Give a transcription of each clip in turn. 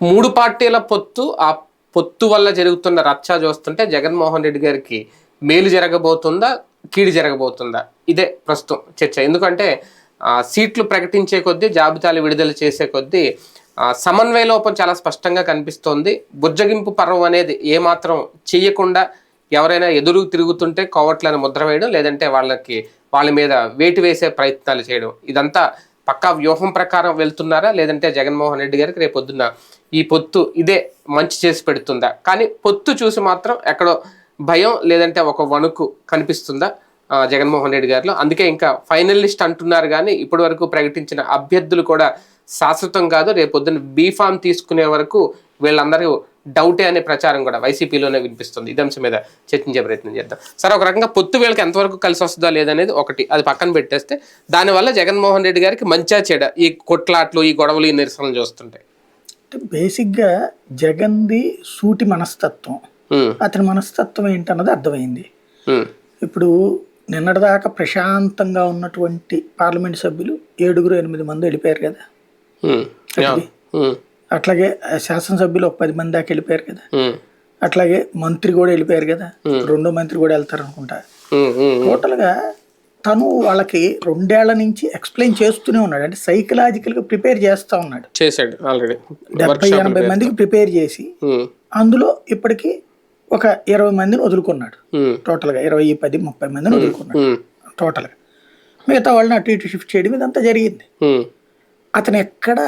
మూడు పార్టీల పొత్తు ఆ పొత్తు వల్ల జరుగుతున్న రచ్చ చూస్తుంటే జగన్మోహన్ రెడ్డి గారికి మేలు జరగబోతుందా కీడు జరగబోతుందా? ఇదే ప్రస్తుతం చర్చ. ఎందుకంటే సీట్లు ప్రకటించే కొద్దీ జాబితాలు విడుదల చేసే కొద్దీ సమన్వయ లోపం చాలా స్పష్టంగా కనిపిస్తోంది. బుజ్జగింపు పర్వం అనేది ఏమాత్రం చేయకుండా ఎవరైనా ఎదురు తిరుగుతుంటే కోవట్లను ముద్ర వేయడం లేదంటే వాళ్ళకి వాళ్ళ మీద వేటు వేసే ప్రయత్నాలు చేయడం. ఇదంతా పక్కా వ్యూహం ప్రకారం వెళ్తున్నారా లేదంటే జగన్మోహన్ రెడ్డి గారికి రేపొద్దున ఈ పొత్తు ఇదే మంచి చేసి పెడుతుందా? కానీ పొత్తు చూసి మాత్రం ఎక్కడో భయం లేదంటే ఒక వణుకు కనిపిస్తుందా? జగన్మోహన్ రెడ్డి గారిలో. అందుకే ఇంకా ఫైనలిస్ట్ అంటున్నారు కానీ ఇప్పటి వరకు ప్రకటించిన అభ్యర్థులు కూడా శాశ్వతం కాదు. రేపు పొద్దున్న బీఫామ్ తీసుకునే వరకు వీళ్ళందరూ డౌటే అనే ప్రచారం కూడా వైసీపీలోనే వినిపిస్తుంది. ఇదే అంశం మీద చర్చించే ప్రయత్నం చేద్దాం. సరే ఒక రకంగా పొత్తు వీళ్ళకి ఎంతవరకు కలిసి వస్తుందా లేదనేది ఒకటి అది పక్కన పెట్టేస్తే దానివల్ల జగన్మోహన్ రెడ్డి గారికి మంచిగా చెడ. ఈ కొట్లాట్లు ఈ గొడవలు ఈ నిరసనలు చూస్తుంటాయి అంటే బేసిక్గా జగన్ది సూటి మనస్తత్వం. అతని మనస్తత్వం ఏంటన్నది అర్థమైంది. ఇప్పుడు నిన్నటిదాకా ప్రశాంతంగా ఉన్నటువంటి పార్లమెంట్ సభ్యులు ఏడుగురు ఎనిమిది మంది వెళ్ళిపోయారు కదా. అట్లాగే శాసనసభ్యులు ఒక పది మంది దాకా వెళ్ళిపోయారు కదా. అట్లాగే మంత్రి కూడా వెళ్ళిపోయారు కదా. రెండో మంత్రి కూడా వెళ్తారు అనుకుంటా టోటల్గా తను వాళ్ళకి రెండేళ్ళ నుంచి ఎక్స్ప్లెయిన్ చేస్తూనే ఉన్నాడు. అంటే సైకలాజికల్గా ప్రిపేర్ చేస్తూ ఉన్నాడు. చేశాడు ఆల్రెడీ. డెబ్బై ఎనభై మందికి ప్రిపేర్ చేసి అందులో ఇప్పటికి ఒక ఇరవై మందిని వదులుకున్నాడు. టోటల్గా ఇరవై పది ముప్పై మందిని వదులుకున్నాడు. టోటల్గా. మిగతా వాళ్ళని అటు ఇటు షిఫ్ట్ చేయడం ఇదంతా జరిగింది. అతను ఎక్కడ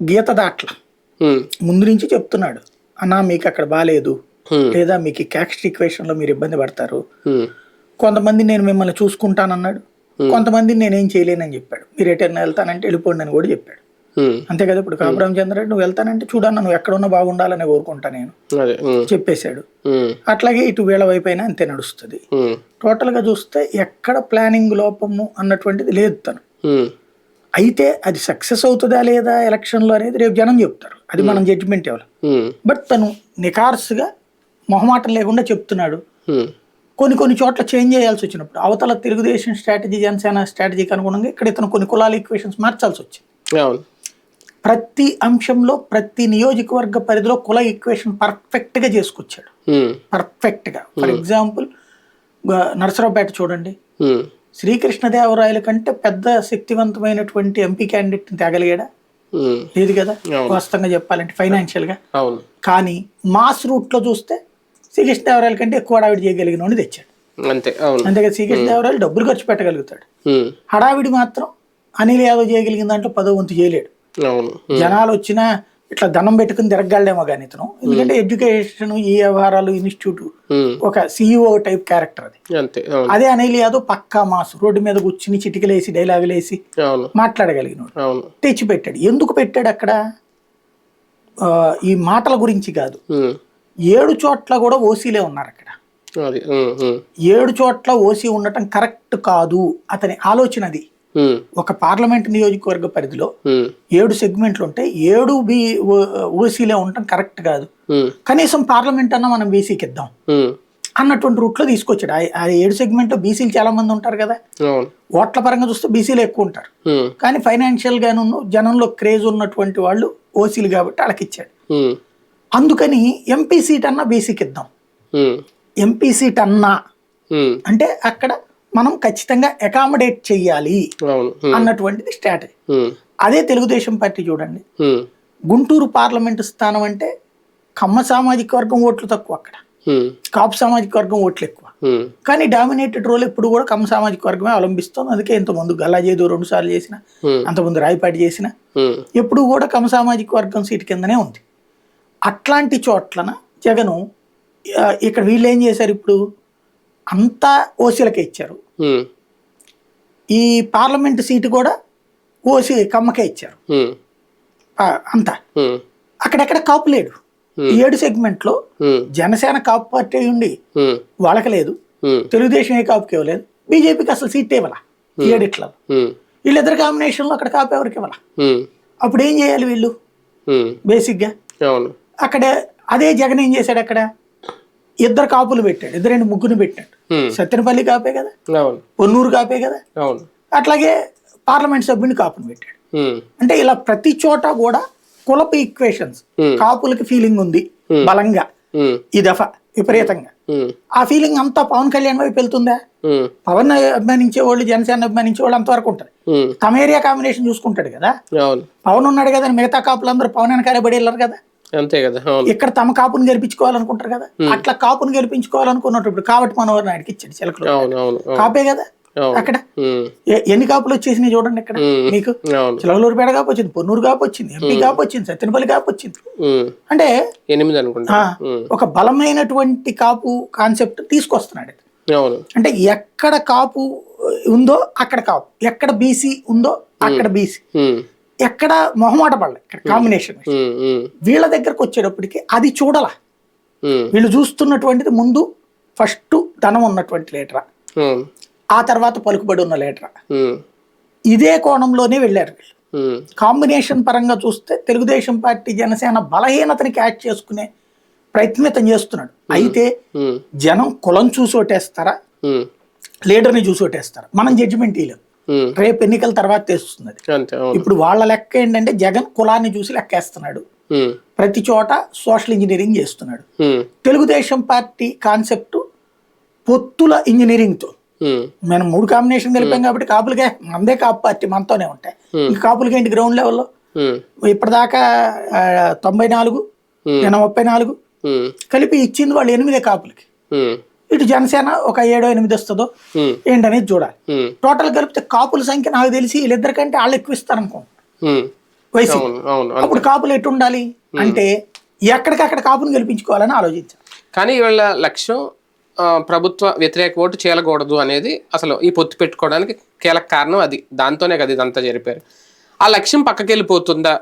గీత దాట్ల. ముందు నుంచి చెప్తున్నాడు. అన్నా మీకు అక్కడ బాగాలేదు లేదా మీకు క్యాక్స్ట్ ఈక్వేషన్లో మీరు ఇబ్బంది పడతారు. కొంతమంది నేను మిమ్మల్ని చూసుకుంటానన్నాడు. కొంతమంది నేనేం చేయలేనని చెప్పాడు. మీరు ఎటైనా వెళ్తానంటే వెళ్ళిపోండి అని కూడా చెప్పాడు. అంతే కదా ఇప్పుడు కాపురం చంద్రరెడ్డి నువ్వు వెళ్తానంటే చూడన్నా నువ్వు ఎక్కడ ఉన్నా బాగుండాలని కోరుకుంటా నేను. చెప్పేశాడు. అట్లాగే ఇటు వీళ్ళ వైపు అయినా అంతే నడుస్తుంది. ఉమ్, టోటల్గా చూస్తే ఎక్కడ ప్లానింగ్ లోపము అన్నటువంటిది లేదు తను. అయితే అది సక్సెస్ అవుతుందా లేదా ఎలక్షన్లో అనేది రేపు జనం చెప్తారు. అది మనం జడ్జిమెంట్ ఇవ్వాలి. బట్ తను నికార్సుగా మొహమాటం లేకుండా చెప్తున్నాడు. కొన్ని కొన్ని చోట్ల చేంజ్ చేయాల్సి వచ్చినప్పుడు అవతల తెలుగుదేశం స్ట్రాటజీ జనసేన స్ట్రాటజీకి అనుగుణంగా ఇక్కడ ఇతను కొన్ని కులాల ఈక్వేషన్స్ మార్చాల్సి వచ్చింది. ప్రతి అంశంలో ప్రతి నియోజకవర్గ పరిధిలో కుల ఈక్వేషన్ పర్ఫెక్ట్గా చేసుకొచ్చాడు. పర్ఫెక్ట్గా ఫర్ ఎగ్జాంపుల్ నరసరావుపేట చూడండి. శ్రీకృష్ణదేవరాయల కంటే పెద్ద శక్తివంతమైనటువంటి ఎంపీ క్యాండిడేట్ని తేగలిగాడా? లేదు కదా. వాస్తవంగా చెప్పాలంటే ఫైనాన్షియల్గా కానీ మాస్ రూట్లో చూస్తే శ్రీకృష్ణదేవరాయల కంటే ఎక్కువ హడావిడి చేయగలిగిన వాడిని తెచ్చాడు. అంతే అంతేగా శ్రీకృష్ణదేవరాయలు డబ్బులు ఖర్చు పెట్టగలుగుతాడు. హడావిడి మాత్రం అనిల్ యాదవ్ చేయగలిగిన దాంట్లో పదో వంతు చేయలేడు. జనాలు వచ్చినా ఇట్లా దండం పెట్టుకుని తిరగలడేమో కానీ ఇతను. ఎందుకంటే ఎడ్యుకేషన్ ఈ వ్యవహారాలు ఇన్స్టిట్యూట్ ఒక సిఇఓ టైప్ క్యారెక్టర్ అది. అదే అనిల్ యాదవ్ పక్కా మాస్. రోడ్డు మీద కూర్చుని చిటికలేసి డైలాగులేసి అవును. మాట్లాడగలిగినాడు. తెచ్చి పెట్టాడు ఎందుకు పెట్టాడు అక్కడ? ఈ మాటల గురించి కాదు. ఏడు చోట్ల కూడా ఓసీలే ఉన్నారు అక్కడ. ఏడు చోట్ల ఓసీ ఉండటం కరెక్ట్ కాదు అతని ఆలోచన అది. ఒక పార్లమెంట్ నియోజకవర్గ పరిధిలో ఏడు సెగ్మెంట్లు ఉంటాయి ఏడు బి ఓసీలే ఉండటం కరెక్ట్ కాదు. కనీసం పార్లమెంట్ అన్న మనం బీసీకి ఇద్దాం అన్నటువంటి రూట్లో తీసుకొచ్చాడు. ఆ- ఏడు సెగ్మెంట్లో బీసీలు చాలా మంది ఉంటారు కదా. ఓట్ల పరంగా చూస్తే బీసీలు ఎక్కువ ఉంటారు. కానీ ఫైనాన్షియల్ గాను జనంలో క్రేజ్ ఉన్నటువంటి వాళ్ళు ఓసీలు కాబట్టి వాళ్ళకి ఇచ్చాడు అందుకని ఎంపీ సీట్ అన్నా బీసీకి ఇద్దాం. ఎంపీ సీట్ అన్నా అంటే అక్కడ మనం ఖచ్చితంగా అకామిడేట్ చెయ్యాలి అన్నటువంటిది స్ట్రాటజీ అదే తెలుగుదేశం పార్టీ చూడండి. గుంటూరు పార్లమెంటు స్థానం అంటే కమ్మ సామాజిక వర్గం ఓట్లు తక్కువ అక్కడ. కాపు సామాజిక వర్గం ఓట్లు ఎక్కువ. కానీ డామినేటెడ్ రోల్ ఎప్పుడు కూడా కమ్మ సామాజిక వర్గమే అవలంబిస్తుంది. అందుకే ఇంతకుముందు గల్లాజేదు రెండు సార్లు చేసిన అంతకుముందు రాయపాటి చేసిన ఎప్పుడు కూడా కమ్మ సామాజిక వర్గం సీటు కిందనే ఉంది. అట్లాంటి చోట్లన జగను ఇక్కడ వీళ్ళు ఏం చేశారు ఇప్పుడు? అంతా ఓసీలకే ఇచ్చారు. ఈ పార్లమెంట్ సీటు కూడా ఓసీ కమ్మకే ఇచ్చారు. అంతా. అక్కడెక్కడ కాపు లేడు. ఈ ఏడు సెగ్మెంట్లో ఉమ్, జనసేన కాపు పార్టీ ఉండి వాళ్ళకి లేదు. తెలుగుదేశం ఏ కాపుకి ఇవ్వలేదు. బీజేపీకి అసలు సీట్ ఇవ్వాల ఉమ్, వీళ్ళిద్దరు కాంబినేషన్లో అక్కడ కాపు ఎవరికి ఇవ్వాల? అప్పుడు ఏం చేయాలి వీళ్ళు? బేసిక్గా? అవును. అక్కడ అదే జగన్ ఏం చేశాడు అక్కడ? ఇద్దరు కాపులు పెట్టాడు. ఇద్దరు రెండు ముగ్గురు పెట్టాడు. సత్యనపల్లి కాపే కదా? పొన్నూరు కాపే కదా? అట్లాగే పార్లమెంట్ సభ్యుని కాపుని పెట్టాడు. అంటే ఇలా ప్రతి చోట కూడా కులపు ఈక్వేషన్స్ కాపులకి ఫీలింగ్ ఉంది బలంగా. ఈ దఫా విపరీతంగా. ఆ ఫీలింగ్ అంతా పవన్ కళ్యాణ్ వైపు వెళ్తుందా? పవన్ అభిమానించే వాళ్ళు జనసేన అభిమానించే వాళ్ళు అంతవరకు ఉంటారు. తమ ఏరియా కాంబినేషన్ చూసుకుంటాడు కదా? పవన్ ఉన్నాడు కదా మిగతా కాపులందరూ పవన్ వెనకాలే పడి వెళ్ళరు కదా? అంతే కదా ఇక్కడ తమ కాపుని గెలిపించుకోవాలనుకుంటారు కదా అట్లా కాపుని గెలిపించుకోవాలనుకున్నప్పుడు కాబట్టి మనోహర్ నాయుడుకి ఇచ్చాడు చిలకలు. కాపే కదా. అక్కడ ఎన్ని కాపులు వచ్చేసినాయి చూడండి ఇక్కడ మీకు. చిలకలూరుపేట కాపు వచ్చింది పొన్నూరు కాపు వచ్చింది ఎంపీ కాపు వచ్చింది సత్యనపల్లి కాపు వచ్చింది. అంటే ఎనిమిది అనుకుంటా. ఒక బలమైనటువంటి కాపు కాన్సెప్ట్ తీసుకొస్తున్నాడు అంటే ఎక్కడ కాపు ఉందో అక్కడ కాపు ఎక్కడ బీసీ ఉందో అక్కడ బీసీ. ఎక్కడ మొహమాట పడలే ఇక్కడ కాంబినేషన్ వీళ్ళ దగ్గరకు వచ్చేటప్పటికి అది చూడాల? వీళ్ళు చూస్తున్నటువంటిది ముందు ఫస్ట్ ధనం ఉన్నటువంటి లీటరా. ఆ తర్వాత పలుకుబడి ఉన్న లీటరా. ఇదే కోణంలోనే వెళ్ళారు వీళ్ళు. కాంబినేషన్ పరంగా చూస్తే తెలుగుదేశం పార్టీ జనసేన బలహీనతని క్యాచ్ చేసుకునే ప్రయత్నితం చేస్తున్నాడు. అయితే జనం కులం చూసి ఓటేస్తారా? లీడర్ని చూసి ఓటేస్తారా? మనం జడ్జిమెంట్ ఇవ్వలేం ఉమ్, రేపు ఎన్నికల తర్వాత తెలుస్తుంది అది. ఇప్పుడు వాళ్ళ లెక్క ఏంటంటే జగన్ కులాన్ని చూసి లెక్కేస్తున్నాడు. ఉమ్, ప్రతి చోట సోషల్ ఇంజనీరింగ్ చేస్తున్నాడు. ఉమ్, తెలుగుదేశం పార్టీ కాన్సెప్ట్ పొత్తుల ఇంజనీరింగ్తో. ఉమ్, మనం మూడు కాంబినేషన్ కలిపాం కాబట్టి కాపులకే మందే కాపు పార్టీ మనతోనే ఉంటాయి. ఇంకా కాపులకి ఏంటి గ్రౌండ్ లెవెల్లో ఇప్పటిదాకా తొంభై నాలుగు Hmm. ముప్పై నాలుగు కలిపి ఇచ్చింది వాళ్ళు ఎనిమిదే కాపులకి. ఇటు జనసేన ఒక ఏడో ఎనిమిది వస్తుందో ఏంటనేది చూడాలి. టోటల్ కలిపితే కాపుల సంఖ్య నాకు తెలిసి వీళ్ళిద్దరికంటే వాళ్ళు ఎక్కువ ఇస్తారనుకో ఉమ్, వైసీ. అవును అవును. అంతే. అప్పుడు కాపులు ఎటు ఉండాలి? అంటే ఎక్కడికక్కడ కాపుని గెలిపించుకోవాలని ఆలోచించాలి. కానీ వీళ్ళ లక్ష్యం ప్రభుత్వ వ్యతిరేక ఓటు చేయకూడదు అనేది అసలు ఈ పొత్తు పెట్టుకోవడానికి కీలక కారణం అది. దాంతోనే కదా ఇదంతా జరిపారు. ఆ లక్ష్యం పక్కకి వెళ్ళిపోతుందా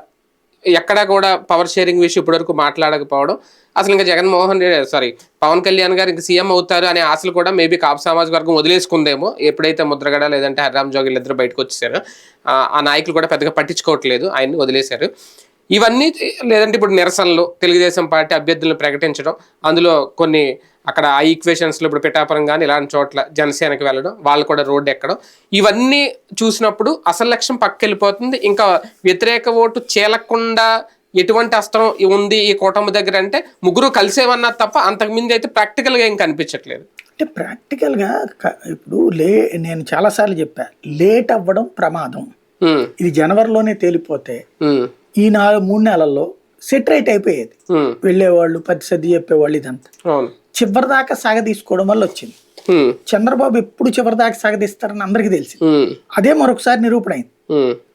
ఎక్కడా కూడా పవర్ షేరింగ్ విషయం ఇప్పటివరకు మాట్లాడకపోవడం. అసలు ఇంకా జగన్మోహన్ రెడ్డి సారీ పవన్ కళ్యాణ్ గారు ఇంకా సీఎం అవుతారు అనే ఆశలు కూడా మేబీ కాపు సామాజిక వర్గం వదిలేసుకుందేమో. ఎప్పుడైతే ముద్రగడ లేదంటే హరిరామ్ జోగిల్ ఇద్దరు బయటకు వచ్చేసారు ఆ, ఆ నాయకులు కూడా పెద్దగా పట్టించుకోవట్లేదు ఆయన్ని వదిలేశారు. ఇవన్నీ లేదంటే ఇప్పుడు నిరసనలు తెలుగుదేశం పార్టీ అభ్యర్థులను ప్రకటించడం అందులో కొన్ని అక్కడ ఆ ఈక్వేషన్స్లో ఇప్పుడు పిఠాపురం కానీ ఇలాంటి చోట్ల జనసేనకి వెళ్ళడం వాళ్ళు కూడా రోడ్డు ఎక్కడం ఇవన్నీ చూసినప్పుడు అసలు లక్ష్యం పక్కకెళ్ళిపోతుంది ఇంకా వ్యతిరేక ఓటు చేలకుండా ఎటువంటి అస్త్రం ఉంది ఈ కూటమి దగ్గర అంటే ముగ్గురు కలిసేవన్నా తప్ప అంతకుముందు అయితే ప్రాక్టికల్గా ఏం కనిపించట్లేదు. అంటే ప్రాక్టికల్గా ఇప్పుడు లే నేను చాలాసార్లు చెప్పా లేట్ అవ్వడం ప్రమాదం. ఇది జనవరిలోనే తేలిపోతే ఈ నాలుగు మూడు నెలల్లో సెట్ రైట్ అయిపోయేది వెళ్ళేవాళ్ళు పది సర్ది చెప్పేవాళ్ళు ఇదంతా. అవును చివరి దాకా సాగదీసుకోవడం వల్ల వచ్చింది. చంద్రబాబు ఎప్పుడు చివరి దాకా సాగదీస్తారని అందరికీ తెలిసి అదే మరొకసారి నిరూపణ అయింది.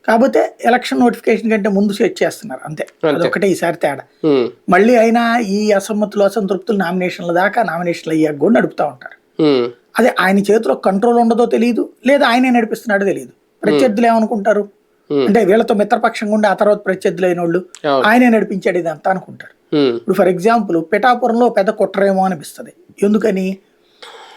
కాకపోతే ఎలక్షన్ నోటిఫికేషన్ కంటే ముందు సెట్ చేస్తున్నారు అంతే. అదొకటే ఈసారి తేడా. మళ్ళీ అయినా ఈ అసమ్మతులు అసంతృప్తులు నామినేషన్ల దాకా నామినేషన్లు అయ్యాక కూడా నడుపుతూ ఉంటారు. అదే ఆయన చేతిలో కంట్రోల్ ఉండదో తెలియదు లేదా ఆయనే నడిపిస్తున్నాడో తెలియదు ప్రత్యర్థులు ఏమనుకుంటారు. అంటే వీళ్ళతో మిత్రపక్షంగా ఉండి ఆ తర్వాత ప్రత్యర్థులు అయిన వాళ్ళు. ఆయనే నడిపించాడు ఇదంతా అనుకుంటారు. ఇప్పుడు ఫర్ ఎగ్జాంపుల్ పిఠాపురంలో పెద్ద కుట్రేమో అనిపిస్తుంది. ఎందుకని?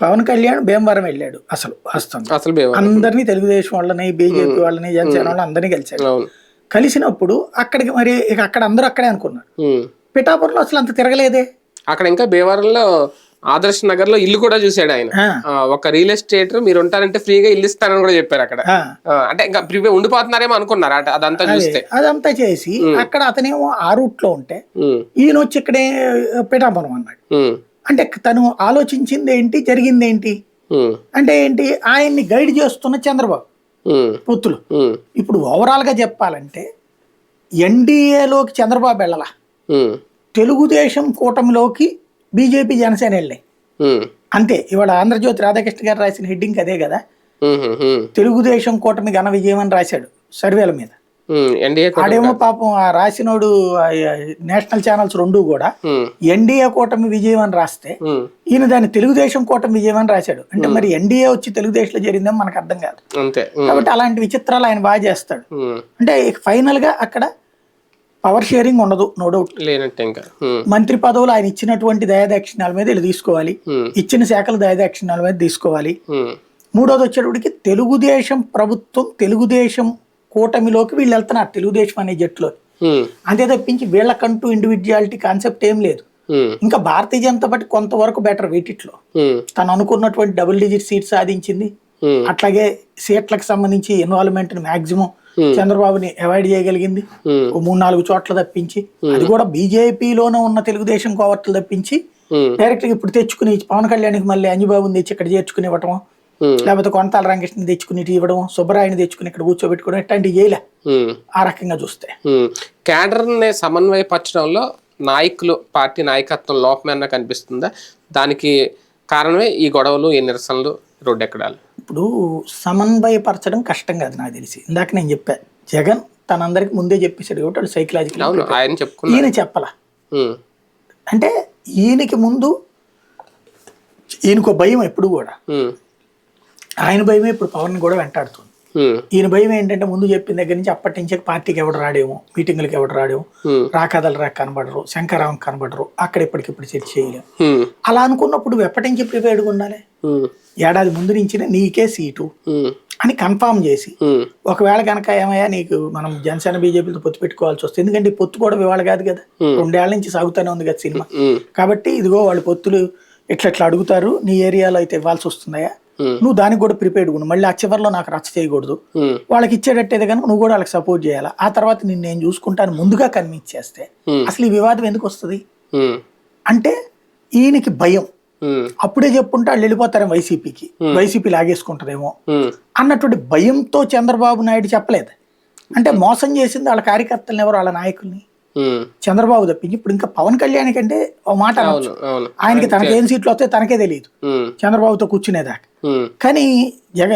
పవన్ కళ్యాణ్ భీమవరం వెళ్ళాడు అసలు వాస్తవం అసలు అందరినీ తెలుగుదేశం వాళ్ళని బీజేపీ వాళ్ళని జనసేన వాళ్ళని అందరినీ కలిశాడు అవును. కలిసినప్పుడు అక్కడికి మరి ఇక అక్కడ అందరూ అక్కడే అనుకున్నారు. పిఠాపురంలో అసలు అంత తిరగలేదే? అక్కడ ఇంకా భీమవరంలో ఆదర్శ్ నగర్లో ఇల్లు కూడా చూశాడు ఆయన. ఒక రియల్ ఎస్టేట్ మీరు ఉంటారంటే ఫ్రీగా ఇల్లు ఇస్తారని కూడా చెప్పారు అక్కడ. అంటే ఇంకా ప్రివే ఉండిపోతున్నారేమో అనుకున్నారు అదంతా చూస్తే. అదంతా చేసి అక్కడ అతనేమో ఆ రూట్లో ఉంటే ఈయన వచ్చి ఇక్కడే పిఠాపురం అన్నాడు. అంటే తను ఆలోచించింది ఏంటి జరిగింది ఏంటి? అంటే ఏంటి ఆయన్ని గైడ్ చేస్తున్న చంద్రబాబు పొత్తులు. ఇప్పుడు ఓవరాల్గా చెప్పాలంటే ఎన్డీఏలోకి చంద్రబాబు వెళ్ళాల? తెలుగుదేశం కూటమిలోకి బీజేపీ జనసేన వెళ్ళాయి అంతే. ఇవాళ ఆంధ్రజ్యోతి రాధాకృష్ణ గారు రాసిన హెడ్డింగ్ అదే కదా. తెలుగుదేశం కూటమి ఘన విజయం అని రాశాడు సర్వేల మీద. ఆడేమో పాపం ఆ రాసినోడు నేషనల్ ఛానల్స్ రెండు కూడా ఎన్డీఏ కూటమి విజయం అని రాస్తే ఈయన దాన్ని తెలుగుదేశం కూటమి విజయం అని రాశాడు. అంటే మరి ఎన్డీఏ వచ్చి తెలుగుదేశంలో జరిగిందేమో మనకు అర్థం కాదు. కాబట్టి అలాంటి విచిత్రాలు ఆయన బాగా చేస్తాడు. అంటే ఫైనల్గా అక్కడ పవర్ షేరింగ్ ఉండదు నో డౌట్ లేనట్టే ఇంకా. మంత్రి పదవులు ఆయన ఇచ్చినటువంటి దయాదాక్షిణ్యాల మీద వీళ్ళు తీసుకోవాలి. ఇచ్చిన శాఖల దయాదాక్షిణ్యాల మీద తీసుకోవాలి. మూడోది వచ్చేటప్పటికి తెలుగుదేశం ప్రభుత్వం తెలుగుదేశం కూటమిలోకి వీళ్ళు వెళ్తున్నారు తెలుగుదేశం అనే జట్టులో. అంతే తప్పించి వీళ్ళకంటూ ఇండివిజువాలిటీ కాన్సెప్ట్ ఏం లేదు. ఇంకా భారతీయ జనతా పార్టీ కొంతవరకు బెటర్ వీటిట్లో. తను అనుకున్నటువంటి డబుల్ డిజిట్ సీట్ సాధించింది. అట్లాగే సీట్లకు సంబంధించి ఇన్వాల్వ్మెంట్ మాక్సిమం చంద్రబాబుని అవాయిడ్ చేయగలిగింది. ఓ మూడు నాలుగు చోట్ల తప్పించి అది కూడా బీజేపీలోనే ఉన్న తెలుగుదేశం కోవర్ట్లు తప్పించి డైరెక్ట్గా ఇప్పుడు తెచ్చుకుని పవన్ కళ్యాణ్కి మళ్ళీ అంజబాబుని తెచ్చి ఇక్కడ చేర్చుకుని ఇవ్వటం లేకపోతే కొనతాల రామకృష్ణ తెచ్చుకుని ఇటు ఇవ్వడం సుబ్బరాయని తెచ్చుకుని ఇక్కడ కూర్చోబెట్టుకోవడం ఇట్లాంటివి చేయలే. ఆ రకంగా చూస్తే. క్యాడర్ని సమన్వయపరచడంలో నాయకులు పార్టీ నాయకత్వం లోపమేనా కనిపిస్తుందా? దానికి కారణమే ఈ గొడవలు ఈ నిరసనలు రోడ్డు ఎక్కడాలు ఇప్పుడు సమన్వయపరచడం కష్టం కాదు నాకు తెలిసి. ఇందాక నేను చెప్పా జగన్ తనందరికి ముందే చెప్పేశాడు కాబట్టి వాళ్ళు సైకలాజికల్ ఈయన చెప్పలా. అంటే ఈయనకి ముందు ఈయనకు భయం ఎప్పుడు కూడా. ఆయన భయమే ఇప్పుడు పవన్ కూడా వెంటాడుతుంది. ఈయన భయం ఏంటంటే ముందు చెప్పిన దగ్గర నుంచి అప్పటి నుంచే పార్టీకి ఎవడు రాడేమో మీటింగులకు ఎవడు రాడేమో. రాకదలు రాక కనబడరు శంకరావం కనబడరు అక్కడ ఇప్పటికిప్పుడు చర్చ చేయలేము అలా అనుకున్నప్పుడు ఎప్పటి నుంచి ప్రిపేర్డ్గా ఉండాలి? ఏడాది ముందు నుంచి నీకే సీటు అని కన్ఫామ్ చేసి. ఒకవేళ కనుక ఏమయ్యా నీకు మనం జనసేన బీజేపీతో పొత్తు పెట్టుకోవాల్సి వస్తుంది ఎందుకంటే పొత్తు కూడా ఇవాళ కాదు కదా. రెండేళ్ళ నుంచి సాగుతూనే ఉంది కదా సినిమా. కాబట్టి ఇదిగో వాళ్ళు పొత్తులు ఇట్లా ఇట్లా అడుగుతారు నీ ఏరియాలో అయితే ఇవ్వాల్సి వస్తుందయ్యా ఉమ్, నువ్వు దానికి కూడా ప్రిపేర్డ్ ఉండు. మళ్ళీ ఆ చివరిలో నాకు రచ్చ చేయకూడదు. వాళ్ళకి ఇచ్చేటట్టయితే కనుక నువ్వు కూడా వాళ్ళకి సపోర్ట్ చేయాలి? ఆ తర్వాత నిన్ను నేను చూసుకుంటాను ముందుగా కన్విన్స్ చేస్తే Hmm. అసలు ఈ వివాదం ఎందుకు వస్తుంది? అంటే ఈయనకి భయం. అప్పుడే చెప్పుంటే వాళ్ళు వెళ్ళిపోతారేమో వైసీపీకి. వైసీపీ లాగేసుకుంటుందేమో ఉమ్, అన్నటువంటి భయంతో చంద్రబాబు నాయుడు చెప్పలేదు. అంటే మోసం చేసింది వాళ్ళ కార్యకర్తలను ఎవరు? వాళ్ళ నాయకుల్ని? చంద్రబాబు తప్పించి ఇప్పుడు ఇంకా పవన్ కళ్యాణ్ కంటే ఓ మాట అవును ఆయనకి తనకి ఏం సీట్లు వస్తే తనకే తెలియదు చంద్రబాబుతో కూర్చునేదాకా. కానీ జగ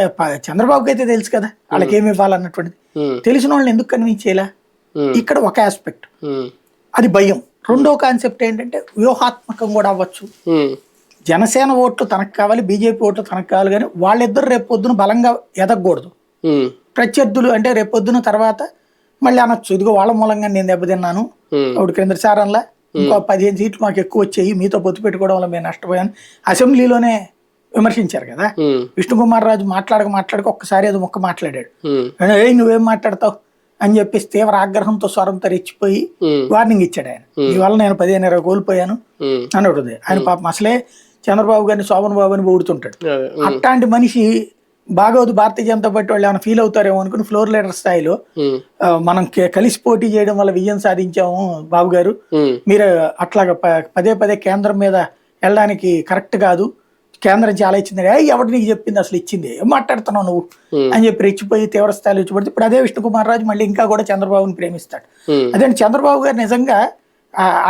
చంద్రబాబుకి అయితే తెలుసు కదా వాళ్ళకి ఏమి ఇవ్వాలన్నటువంటిది. తెలిసిన వాళ్ళని ఎందుకు కన్విన్స్ చేయాలా? ఉమ్, ఇక్కడ ఒక ఆస్పెక్ట్ అది భయం. రెండో కాన్సెప్ట్ ఏంటంటే వ్యూహాత్మకం కూడా అవ్వచ్చు. జనసేన ఓట్లు తనకు కావాలి బీజేపీ ఓట్లు తనకు కావాలి కానీ వాళ్ళిద్దరు రేపు పొద్దున బలంగా ఎదగకూడదు. ప్రత్యర్థులు అంటే రేపు పొద్దున తర్వాత మళ్ళీ అనొచ్చు. ఇదిగో వాళ్ళ మూలంగా నేను దెబ్బతిన్నాను. ఉమ్, ఒకటి కేంద్రసారంలా ఇంకో పదిహేను సీట్లు మాకు ఎక్కువ వచ్చాయి. మీతో పొత్తు పెట్టుకోవడం వల్ల మేము నష్టపోయాను అసెంబ్లీలోనే విమర్శించారు కదా? విష్ణుకుమార్ రాజు మాట్లాడక మాట్లాడక ఒక్కసారి ఏదో మొక్క మాట్లాడాడు. ఏ నువ్వేం మాట్లాడతావు? అని చెప్పేసి తీవ్ర ఆగ్రహంతో స్వరంతో రెచ్చిపోయి వార్నింగ్ ఇచ్చాడు ఆయన. వల్ల నేను పదిహేను ఇరవై కోల్పోయాను. అని ఉంటుంది ఆయన పాపం అసలే చంద్రబాబు గారిని శోభన్ బాబు అని పొగుడుతుంటాడు. అదే, ఉమ్, అట్లాంటి మనిషి బాగోదు భారతీయ జనతా పార్టీ వాళ్ళు ఏమైనా ఫీల్ అవుతారేమో అనుకుని ఫ్లోర్ లీడర్ స్థాయిలో మనం కలిసి పోటీ చేయడం వల్ల విజయం సాధించాము బాబు గారు. మీరు అట్లాగా పదే పదే కేంద్రం మీద వెళ్ళడానికి కరెక్ట్ కాదు కేంద్రం చాలా ఇచ్చింది. ఏ ఎవడు నీకు చెప్పింది అసలు ఇచ్చింది? ఏం మాట్లాడుతున్నావు నువ్వు. అని చెప్పి రెచ్చిపోయి తీవ్ర స్థాయిలో రెచ్చిపడితే ఇప్పుడు అదే విష్ణుకుమార్ రాజు మళ్ళీ ఇంకా కూడా చంద్రబాబుని ప్రేమిస్తాడు. అదే చంద్రబాబు గారు నిజంగా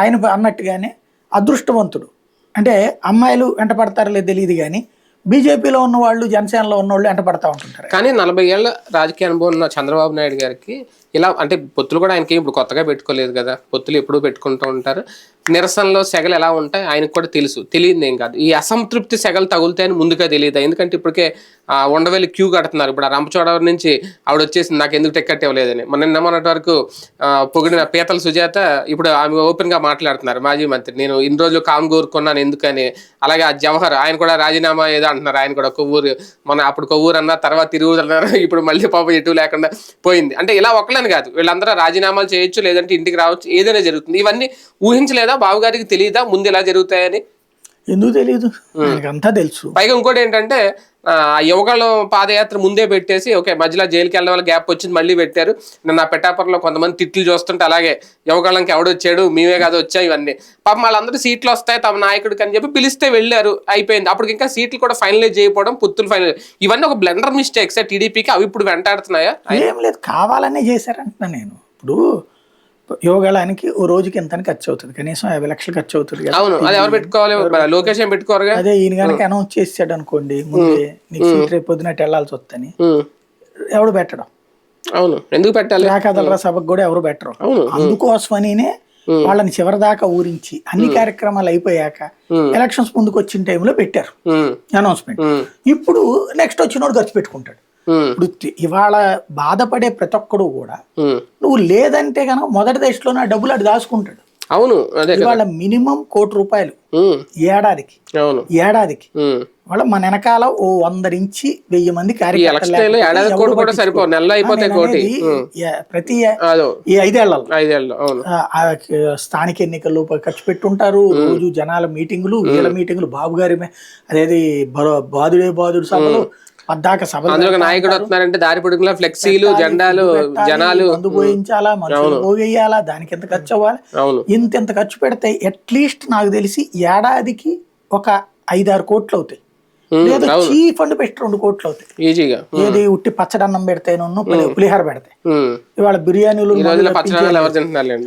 ఆయన అన్నట్టుగానే అదృష్టవంతుడు. అంటే అమ్మాయిలు వెంట పడతారో లేదు తెలియదు కానీ బీజేపీలో ఉన్న వాళ్ళు జనసేనలో ఉన్న వాళ్ళు వెంట ఉంటుంటారు. కానీ నలభై ఏళ్ళ రాజకీయ అనుభవం ఉన్న చంద్రబాబు నాయుడు గారికి ఇలా అంటే పొత్తులు కూడా ఆయనకి ఇప్పుడు కొత్తగా పెట్టుకోలేదు కదా. పొత్తులు ఎప్పుడూ పెట్టుకుంటూ ఉంటారు. నిరసనలో సెగలు ఎలా ఉంటాయి? ఆయనకు కూడా తెలుసు. తెలియదు ఏం కాదు. ఈ అసంతృప్తి సెగలు తగులుతాయని ముందుగా తెలియదు. ఎందుకంటే ఇప్పటికే ఆ, క్యూ కడుతున్నారు. ఇప్పుడు ఆ రంపచోడవరం నుంచి ఆవిడ వచ్చేసి నాకు ఎందుకు టికెట్ ఇవ్వలేదని. మొన్న నిన్న మొన్నటి వరకు పొగిడిన పీతల సుజాత ఇప్పుడు ఆమె ఓపెన్గా మాట్లాడుతున్నారు. మాజీ మంత్రి నేను ఇన్ని రోజులు కామ్ కోరుకున్నాను ఎందుకని. అలాగే ఆ జవహర్ ఆయన కూడా రాజీనామా ఏదో అంటున్నారు. ఆయన కూడా కొవ్వూరు మన అప్పుడు కొవ్వూరు అన్న తర్వాత తిరుగురు అన్నారు ఇప్పుడు మళ్ళీ పాపం ఎటు లేకుండా పోయింది. అంటే ఇలా ఒకళ్ళని కాదు. వీళ్ళందరూ రాజీనామాలు చేయొచ్చు లేదంటే ఇంటికి రావచ్చు ఏదైనా జరుగుతుంది. ఇవన్నీ ఊహించలేదా? బాబుగారికి తెలియదా ముందు ఇలా జరుగుతాయని? ఎందుకు తెలియదు అంతా తెలుసు. పైగా ఇంకోటి ఏంటంటే ఆ యువగళం పాదయాత్ర ముందే పెట్టేసి ఓకే మధ్యలో జైలుకి వెళ్ళడం వల్ల గ్యాప్ వచ్చింది మళ్ళీ పెట్టారు. నిన్న పెట్టాపర్లో కొంతమంది తిట్లు చూస్తుంటే అలాగే యువగళంకి ఎవడొచ్చాడు మేమే కాదు వచ్చాం ఇవన్నీ. పాపం వాళ్ళందరూ సీట్లు వస్తాయి తమ నాయకుడికి అని చెప్పి పిలిస్తే వెళ్ళారు అయిపోయింది. అప్పుడు ఇంకా సీట్లు కూడా ఫైనలైజ్ చేయకపోవడం పుత్తులు ఫైనల్ ఇవన్నీ ఒక బ్లెండర్ మిస్టేక్స్ టీడీపీకి అవి ఇప్పుడు వెంటాడుతున్నాయా? ఏం లేదు కావాలనే చేశారంటున్నా నేను. ఇప్పుడు యోగాళానికి ఓ రోజుకి ఎంత ఖర్చు అవుతుంది కనీసం యాభై లక్షలు ఖర్చు అవుతుంది కదా. అవును అది ఎవరు పెట్టుకోవాలి? ఈయన కనుక అనౌన్స్ చేసాడు అనుకోండి ముందే నీకు సీట్ రేపు పొద్దున వెళ్ళాల్సి వస్తుంది ఎవడు పెట్టడం. అవును ఎందుకు పెట్టాలి? రాకదలరా సభకు కూడా ఎవరు పెట్టరు. అందుకోసమనినే వాళ్ళని చివరిదాకా ఊరించి అన్ని కార్యక్రమాలు అయిపోయాక ఎలక్షన్స్ ముందుకు వచ్చిన టైంలో పెట్టారు అనౌన్స్మెంట్. ఇప్పుడు నెక్స్ట్ వచ్చినోడు ఖర్చు పెట్టుకుంటాడు. ఇప్పుడు తి- ఇవాళ బాధపడే ప్రతి ఒక్కడు కూడా. నువ్వు లేదంటే కనుక మొదటి దశలోనే ఆ డబ్బులు అటు దాచుకుంటాడు. అవును ఇవాళ మినిమం కోటి రూపాయలు ఏడాదికి ఏడాదికి. వాళ్ళ మన వెనకాల ఓ వంద నుంచి వెయ్యి మంది ప్రతి ఈ ఐదేళ్ళలో. స్థానిక ఎన్నికల్లో ఖర్చు పెట్టుంటారు. రోజు జనాల మీటింగులు వీళ్ళ మీటింగులు బాబు గారి అదేది బాదుడే బాదుడు సభలు పద్దాక ఒక నాయకుడు వస్తున్నారంటే దారి పొడుగులా ఫ్లెక్సీలు జెండాలు జనాలు. మందు పోయించాలా మనుషులు పోగేయాలా దానికి ఎంత ఖర్చు అవ్వాలి? ఇంత ఇంత ఖర్చు పెడితే అట్లీస్ట్ నాకు తెలిసి ఏడాదికి ఒక ఐదారు కోట్లు అవుతాయి. లేదా చీఫ్ ఫండ్ పెట్టి రెండు కోట్లు అవుతాయి. ఈజీగా. ఏది ఉట్టి పచ్చడన్నం పెడితే పులిహార పెడితే ఉమ్. ఇవాళ బిర్యానీలు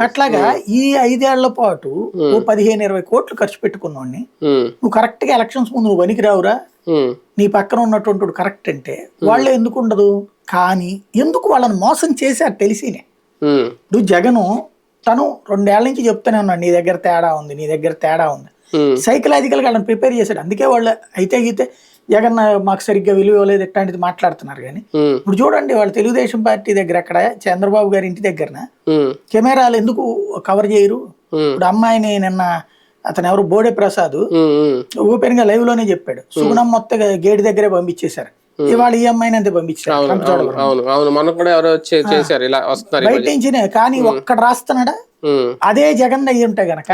అట్లాగా ఈ ఐదేళ్ళ పాటు ఓ పదిహేను ఇరవై కోట్లు ఖర్చు పెట్టుకున్నోడిని. ఉమ్, నువ్వు కరెక్ట్గా ఎలక్షన్స్ ముందు నువ్వు పనికి రావురా? ఉమ్, నీ పక్కన ఉన్నటువంటి కరెక్ట్ అంటే వాళ్ళే ఎందుకు ఉండదు? కానీ ఎందుకు వాళ్ళని మోసం చేశారు తెలిసినే? ఇప్పుడు జగను తను రెండేళ్ళ నుంచి చెప్తూనే ఉన్నాడు నీ దగ్గర తేడా ఉంది నీ దగ్గర తేడా ఉంది. సైకలాజికల్గా వాళ్ళని ప్రిపేర్ చేశాడు. అందుకే వాళ్ళు అయితే గీతే జగన్ మాకు సరిగ్గా విలువ ఇవ్వలేదు ఇట్లాంటిది మాట్లాడుతున్నారు కానీ. ఉమ్, ఇప్పుడు చూడండి వాళ్ళు తెలుగుదేశం పార్టీ దగ్గర అక్కడ చంద్రబాబు గారి ఇంటి దగ్గరన ఉమ్, కెమెరాలు ఎందుకు కవర్ చేయరు? ఇప్పుడు అమ్మాయిని నిన్న అతను ఎవరు? బోడే ప్రసాద్ ఓపెన్గా లైవ్లోనే చెప్పాడు సుగుణం మొత్తం గేట్ దగ్గరే పంపించేశారు. ఇవాళ ఈ అమ్మాయిని అంతే పంపించారు? బయట. నుంచినే కానీ ఒక్కడ రాస్తున్నాడా? అదే జగన్ అయ్యి ఉంటే గనక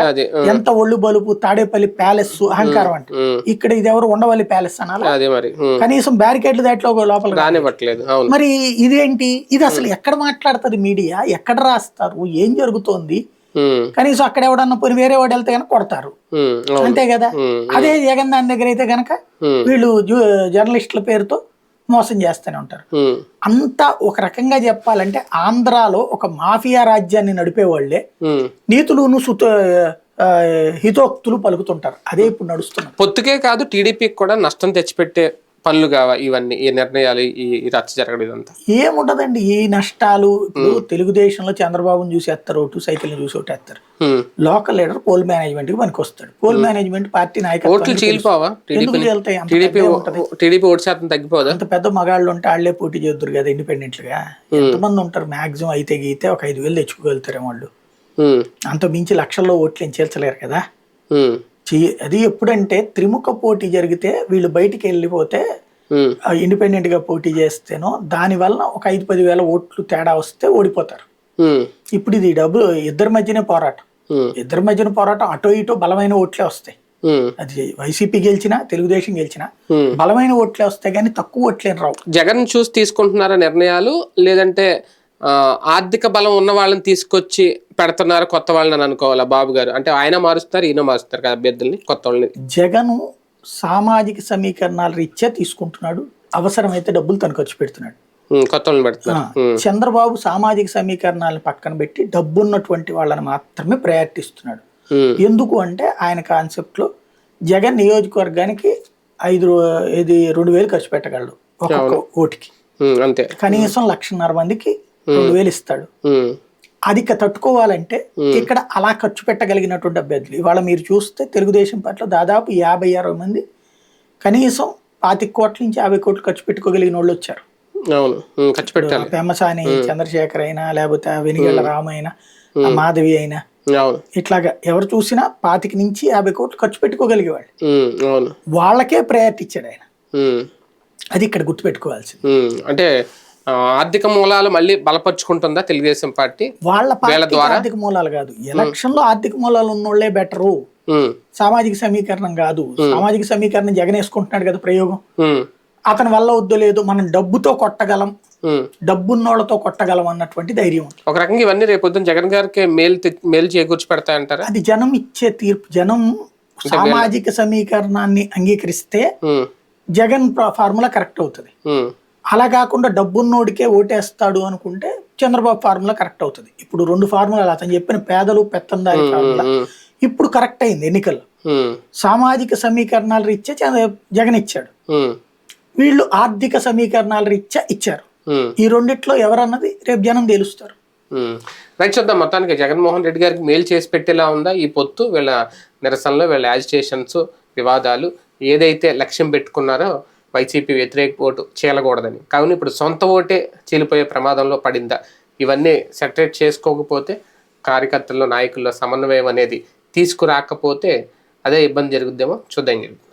ఎంత ఒళ్ళు బలుపు తాడేపల్లి ప్యాలెస్ అహంకారం అంటే. ఇక్కడ ఇది ఎవరు ఉండవల్లి ప్యాలెస్ అనాలా? కనీసం బ్యారికేడ్లు దాంట్లో లోపల మరి ఇదేంటి? ఇది అసలు ఎక్కడ మాట్లాడుతుంది మీడియా? ఎక్కడ రాస్తారు? ఏం జరుగుతోంది? కనీసం అక్కడ ఎవడన్నా పోయి వేరే వాడు వెళ్తే కనుక కొడతారు. అంతే కదా? అదే జగన్ దాని దగ్గర అయితే ఉమ్, వీళ్ళు జర్నలిస్టుల పేరుతో మోసం చేస్తూనే ఉంటారు. అంతా ఒక రకంగా చెప్పాలంటే ఆంధ్రాలో ఒక మాఫియా రాజ్యాన్ని నడిపేవాళ్ళే ఉమ్. నీతులును సుత హితోక్తులు పలుకుతుంటారు. అదే ఇప్పుడు నడుస్తున్నది. పొత్తుకే కాదు టీడీపీకి కూడా నష్టం తెచ్చిపెట్టే పనులు కావా ఇవన్నీ ఈ నిర్ణయాలు ఈ రచ్చ జరగడం ఇదంతా? ఏముండదండి ఈ నష్టాలు ఇప్పుడు తెలుగుదేశంలో చంద్రబాబును చూసి ఎత్తారు ఒకటి సైకిల్ని చూసి ఒకటి ఎత్తారు. లోకల్ లీడర్ పోల్ మేనేజ్మెంట్కి పనికి వస్తాడు పోల్ మేనేజ్మెంట్ పార్టీ నాయకత్వం చీలిపోవా? టీడీపీ టీడీపీ ఓటు శాతం తగ్గిపోదా? అంత పెద్ద మగాళ్ళు ఉంటే వాళ్ళే పోటీ చేద్దరు కదా ఇండిపెండెంట్గా ఎంతమంది ఉంటారు మాక్సిమం అయితే గీతే ఒక ఐదు వేలు తెచ్చుకోగలుగుతారు వాళ్ళు. అంత మించి లక్షల్లో ఓట్లు ఏం చేర్చలేరు కదా చెయ్యి- అది ఎప్పుడంటే త్రిముఖ పోటీ జరిగితే వీళ్ళు బయటికి వెళ్ళిపోతే ఇండిపెండెంట్గా పోటీ చేస్తేనో దాని వలన ఒక ఐదు పది వేల ఓట్లు తేడా వస్తే ఓడిపోతారు. ఇప్పుడు ఇది డబ్బు ఇద్దరి మధ్యనే పోరాటం. ఇద్దరి మధ్యన పోరాటం అటో ఇటో బలమైన ఓట్లే వస్తాయి. అది వైసీపీ గెలిచినా తెలుగుదేశం గెలిచినా. బలమైన ఓట్లే వస్తాయి కానీ తక్కువ ఓట్లేని రావు. జగన్ చూసి తీసుకుంటున్నారా నిర్ణయాలు? లేదంటే ఆర్థిక బలం ఉన్న వాళ్ళని తీసుకొచ్చి పెడుతున్నారు కొత్త వాళ్ళని అని అనుకోవాలా బాబు గారు? అంటే ఆయన మారుస్తారు ఈయన మారుస్తారు కదా అభ్యర్థుల్ని కొత్త వాళ్ళని. జగను సామాజిక సమీకరణాల రీత్యా తీసుకుంటున్నాడు. అవసరమైతే డబ్బులు తను ఖర్చు పెడుతున్నాడు. కొత్త వాళ్ళని పెడుతున్నారు. ఉమ్, చంద్రబాబు సామాజిక సమీకరణాలను పక్కన పెట్టి డబ్బున్నటువంటి వాళ్ళని మాత్రమే ఉమ్, ఎందుకు అంటే ఆయన కాన్సెప్ట్లో జగన్ నియోజకవర్గానికి ఐదు ఇది రెండు వేలు ఖర్చు పెట్టగలడు ఒక్కొక్క ఓటుకి. అంతే. కనీసం లక్షన్నర మందికి రెండు వేలు ఇస్తాడు. అది తట్టుకోవాలంటే ఇక్కడ అలా ఖర్చు పెట్టగలిగినటువంటి అభ్యర్థులు. ఇవాళ మీరు చూస్తే తెలుగుదేశం పార్టీలో దాదాపు యాభై అరవై మంది కనీసం పాతిక కోట్ల నుంచి యాభై కోట్లు ఖర్చు పెట్టుకోగలిగిన వాళ్ళు వచ్చారు. అవును. ఖర్చు పెట్టాలి. పెమ్మసాని చంద్రశేఖర్ అయినా లేకపోతే వెనిగళ్ళ రామ అయినా మాధవి అయినా ఇట్లాగా ఎవరు చూసినా పాతిక నుంచి యాభై కోట్లు ఖర్చు పెట్టుకోగలిగేవాళ్ళు. అవును. వాళ్ళకే ప్రయారిటీ ఇచ్చాడు ఆయన అది ఇక్కడ గుర్తుపెట్టుకోవాల్సింది. అంటే ఆర్థిక మూలాలు మళ్ళీ బలపరుచుకుంటుందా తెలుగుదేశం పార్టీ? వాళ్ళ పార్టీ ఆర్థిక మూలాలు కాదు. ఎలక్షన్లో ఆర్థిక మూలాలు ఉన్నోళ్ళే బెటరు. సామాజిక సమీకరణం కాదు. సామాజిక సమీకరణం జగన్ వేసుకుంటున్నాడు కదా ప్రయోగం. అతని వల్ల వద్దు లేదు మనం డబ్బుతో కొట్టగలం. డబ్బున్నోళ్ళతో కొట్టగలం అన్నటువంటి ధైర్యం. ఉంది ఒక రకంగా ఇవన్నీ రేపొద్దున జగన్ గారికి మేలు మేలు చేకూర్చి పెడతాయంటారా అది జనం ఇచ్చే తీర్పు. జనం సామాజిక సమీకరణాన్ని అంగీకరిస్తే జగన్ ఫార్ములా కరెక్ట్ అవుతుంది. అలా కాకుండా డబ్బున్నోడికే ఓటేస్తాడు అనుకుంటే చంద్రబాబు ఫార్ములా కరెక్ట్ అవుతుంది. ఇప్పుడు రెండు ఫార్ములాలు అతను చెప్పిన పేదలు పెత్తందారి ఫార్ములా ఇప్పుడు కరెక్ట్ అయింది ఎన్నికల్లో ఉమ్, సామాజిక సమీకరణాల రీత్యా జగన్ ఇచ్చాడు. వీళ్ళు ఆర్థిక సమీకరణాల రీత్యా ఇచ్చారు. ఈ రెండిట్లో ఎవరన్నది రేపు జనం తేలుస్తారు. రైట్ చూద్దాం. మొత్తానికి జగన్మోహన్ రెడ్డి గారికి మేలు చేసి పెట్టేలా ఉందా? ఈ పొత్తు వీళ్ళ నిరసనలు వీళ్ళ యాజిటేషన్స్ వివాదాలు ఏదైతే లక్ష్యం పెట్టుకున్నారో వైసీపీ వ్యతిరేక ఓటు చీలకూడదని. కావున ఇప్పుడు సొంత ఓటే చీలిపోయే ప్రమాదంలో పడిందా? ఇవన్నీ సెటరేట్ చేసుకోకపోతే కార్యకర్తల్లో నాయకుల్లో సమన్వయం అనేది తీసుకురాకపోతే అదే ఇబ్బంది జరుగుద్దేమో చూద్దాం జరుగుతుంది